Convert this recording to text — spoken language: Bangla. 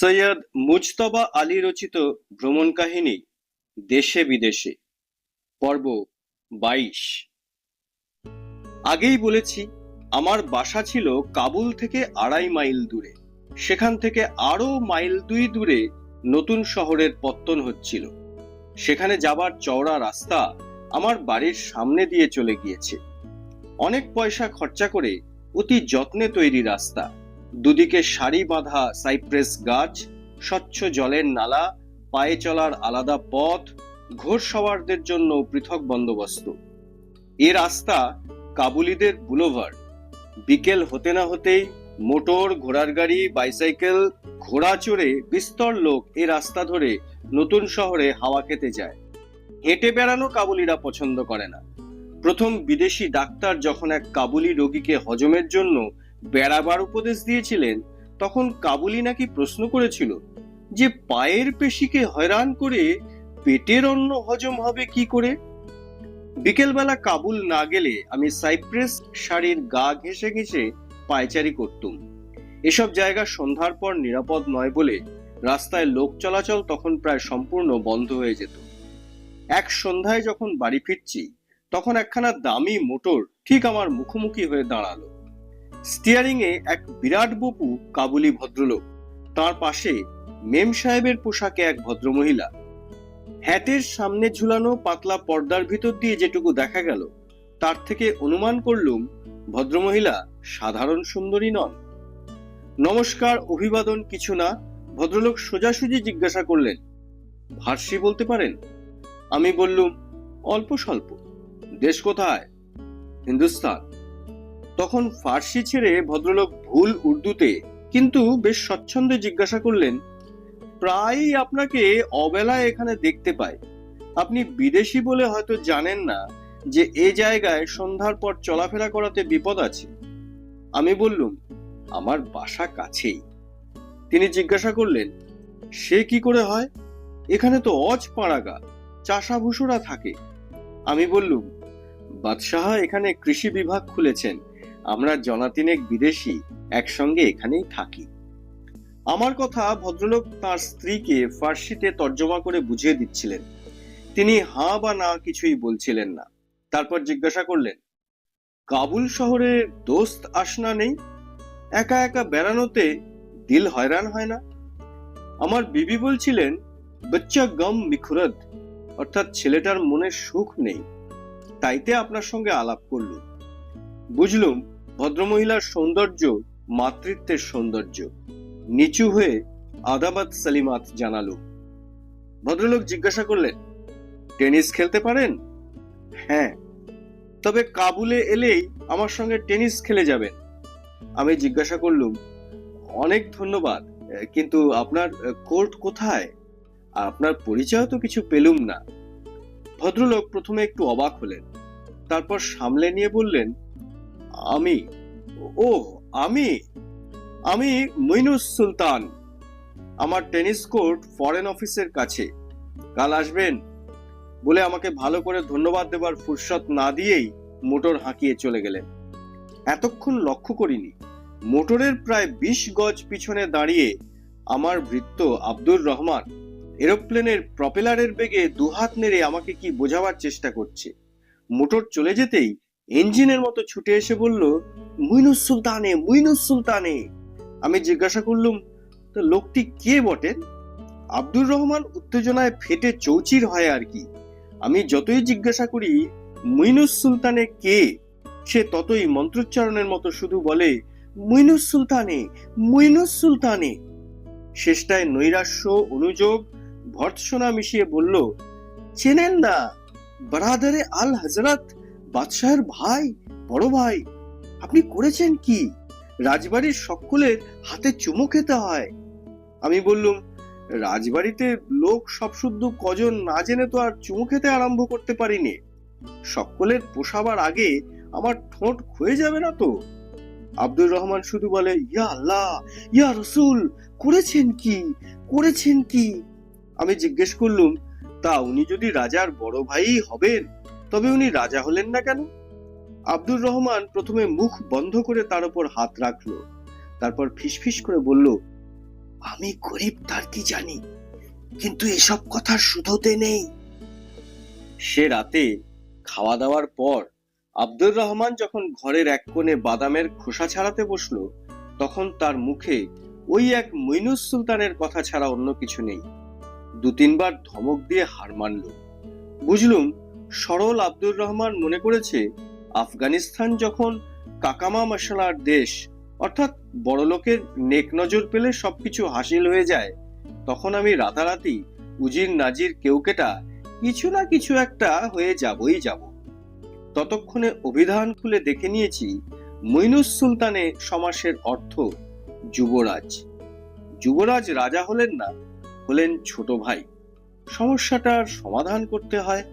সৈয়দ মুজতবা আলী রচিত ভ্রমণ কাহিনী, দেশে বিদেশে, পর্ব বাইশ। আগেই বলেছি, আমার বাসা ছিল কাবুল থেকে আড়াই মাইল দূরে। সেখান থেকে আরও মাইল দুই দূরে নতুন শহরের পত্তন হচ্ছিল। সেখানে যাবার চওড়া রাস্তা আমার বাড়ির সামনে দিয়ে চলে গিয়েছে। অনেক পয়সা খরচা করে অতি যত্নে তৈরি রাস্তা। দুদিকে সারি বাঁধা সাইপ্রেস গাছ, স্বচ্ছ জলের নালা, পায়ে চলার আলাদা পথ, ঘোর সওয়ারদের জন্য পৃথক বন্দোবস্ত। এ রাস্তা কাবুলিদের বুলোভার বিকেল হতে না হতেই মোটর, ঘোড়ার গাড়ি, বাইসাইকেল, ঘোড়া চড়ে বিস্তর লোক এ রাস্তা ধরে নতুন শহরে হাওয়া খেতে যায়। হেঁটে বেড়ানো কাবুলিরা পছন্দ করে না। প্রথম বিদেশি ডাক্তার যখন এক কাবুলি রোগীকে হজমের জন্য বেড়াবার উপদেশ দিয়েছিলেন, তখন কাবুলি নাকি প্রশ্ন করেছিল যে পায়ের পেশিকে হয়রান করে পেটের অন্ন হজম হবে কি করে? বিকেলবেলা কাবুল না গেলে আমি সাইপ্রেস শাড়ির গা ঘেঁষে ঘেঁষে পায়চারি করতুম। এসব জায়গা সন্ধ্যার পর নিরাপদ নয় বলে রাস্তায় লোক চলাচল তখন প্রায় সম্পূর্ণ বন্ধ হয়ে যেত। এক সন্ধ্যায় যখন বাড়ি ফিরছি, তখন একখানা দামি মোটর ঠিক আমার মুখোমুখি হয়ে দাঁড়াল। স্টিয়ারিং এ এক বিরাট বপু কাবুলি ভদ্রলোক। তার পাশে মেম সাহেবের পোশাকে এক ভদ্রমহিলা। হ্যাটের সামনে ঝুলানো পাতলা পর্দার ভিতর দিয়ে যেটুকু দেখা গেল, তার থেকে অনুমান করলুম, ভদ্রমহিলা সাধারণ সুন্দরী নন। নমস্কার, অভিবাদন কিছু না, ভদ্রলোক সোজাসুজি জিজ্ঞাসা করলেন, ভার্সি বলতে পারেন? আমি বললুম, অল্প স্বল্প। দেশ কোথায়? হিন্দুস্তান। তখন ফার্সি ছেড়ে ভদ্রলোক ভুল উর্দুতে কিন্তু বেশ স্বচ্ছন্দে জিজ্ঞাসা করলেন, প্রায়ই আপনাকে অবেলায় এখানে দেখতে পাই। আপনি বিদেশি বলে হয়তো জানেন না যে এ জায়গায় সন্ধ্যার পর চলাফেরা করাতে বিপদ আছে। আমি বললুম, আমার বাসা কাছেই। তিনি জিজ্ঞাসা করলেন, সে কি করে হয়? এখানে তো অজ পাড়াগা চাষাভুষোরা থাকে। আমি বললুম, বাদশাহ এখানে কৃষি বিভাগ খুলেছেন। আমরা জনাতিনেক বিদেশি একসঙ্গে এখানেই থাকি। আমার কথা ভদ্রলোক তার স্ত্রীকে ফার্সিতে তর্জমা করে বুঝিয়ে দিচ্ছিলেন। তিনি হাঁ বা না কিছুই বলছিলেন না। তারপর জিজ্ঞাসা করলেন, কাবুল শহরে দোস্ত আসনা নেই? একা একা বেড়ানোতে দিল হয়রান হয় না? আমার বিবি বলছিলেন, বাচ্চা গম মিখুরদ অর্থাৎ ছেলেটার মনে সুখ নেই। তাইতে আপনার সঙ্গে আলাপ করলুম। বুঝলুম ভদ্রমহিলার সৌন্দর্য, মাতৃত্বের সৌন্দর্য। নিচু হয়ে আদাবাদ সালিমাত জানালুম ভদ্রলোক জিজ্ঞাসা করলেন, টেনিস খেলতে পারেন? হ্যাঁ। তবে কাবুলে এলেই আমার সঙ্গে টেনিস খেলে যাবেন। আমি জিজ্ঞাসা করলুম, অনেক ধন্যবাদ, কিন্তু আপনার কোর্ট কোথায়? আপনার পরিচয় তো কিছু পেলুম না। ভদ্রলোক প্রথমে একটু অবাক হলেন, তারপর সামলে নিয়ে বললেন আমি, ও, আমি আমি মইনুস সুলতান। আমার টেনিস কোর্ট ফরেন অফিসের কাছে। কাল আসবেন বলে আমাকে ভালো করে ধন্যবাদ দেবার ফুরসত না দিয়েই মোটর হাঁকিয়ে চলে গেলেন। এতক্ষণ লক্ষ্য করিনি, মোটরের প্রায় বিশ গজ পিছনে দাঁড়িয়ে আমার বৃত্ত আব্দুর রহমান এরোপ্লেনের প্রপেলারের বেগে দুহাত নেড়ে আমাকে কি বোঝাবার চেষ্টা করছে? মোটর চলে যেতেই ইঞ্জিনের মতো ছুটে এসে বলল, মুইনুস সুলতানে মুইনুস সুলতানে। আমি জিজ্ঞাসা করলুম, তো লোকটি কে বটেন আব্দুর রহমান উত্তেজনায় ফেটে চৌচির হয় আর কি। আমি যতই জিজ্ঞাসা করি, মুইনুস সুলতানে কে? সে ততই মন্ত্রোচ্চারণের মতো শুধু বলে, মুইনুস সুলতানে মুইনুস সুলতানে। শেষটায় নৈরাশ্য, অনুযোগ, ভর্ৎসনা মিশিয়ে বলল, চেনেন না বারাদারে আল হজরত বাদশাহের ভাই, বড় ভাই, আপনি করেছেন কি? রাজবাড়ির সকলের হাতে চুমু খেতে হয়। আমি বললুম, রাজবাড়িতে লোক সব শুদ্ধ কজন না জেনে তো আর চুমু খেতে আরম্ভ করতে পারিনি। সকলের পোষাবার আগে আমার ঠোঁট ক্ষয়ে যাবে না তো? আব্দুর রহমান শুধু বলে, ইয়া আল্লাহ, ইয়া রসুল, করেছেন কি? করেছেন কি? আমি জিজ্ঞেস করলুম, তা উনি যদি রাজার বড় ভাই হবেন তবে উনি রাজা হলেন না কেন? আব্দুর রহমান প্রথমে মুখ বন্ধ করে তার উপর হাত রাখল, তারপর ফিসফিস করে বলল, আমি গরিব, তার কি জানি? কিন্তু এসব কথা শুধোতে নেই। সে রাতে খাওয়া দাওয়ার পর আব্দুর রহমান যখন ঘরের এক কোণে বাদামের খোসা ছাড়াতে বসল, তখন তার মুখে ওই এক মইনুস সুলতানের কথা ছাড়া অন্য কিছু নেই। দু তিনবার ধমক দিয়ে হার মানল। বুঝলুম সরল আব্দুর রহমান মনে করেছে, আফগানিস্তান যখন কাকামা মশলার দেশ, অর্থাৎ বড়লোকের নেক নজর পেলে সবকিছু হাসিল হয়ে যায়, তখন আমি রাতারাতি উজির নাজির কেউকেটা কিছু না কিছু একটা হয়ে যাবই যাব। ততক্ষণে অভিধান খুলে দেখে নিয়েছি, মইনুস সুলতানে সমাসের অর্থ, যুবরাজ যুবরাজ রাজা হলেন না, হলেন ছোট ভাই। সমস্যাটার সমাধান করতে হয়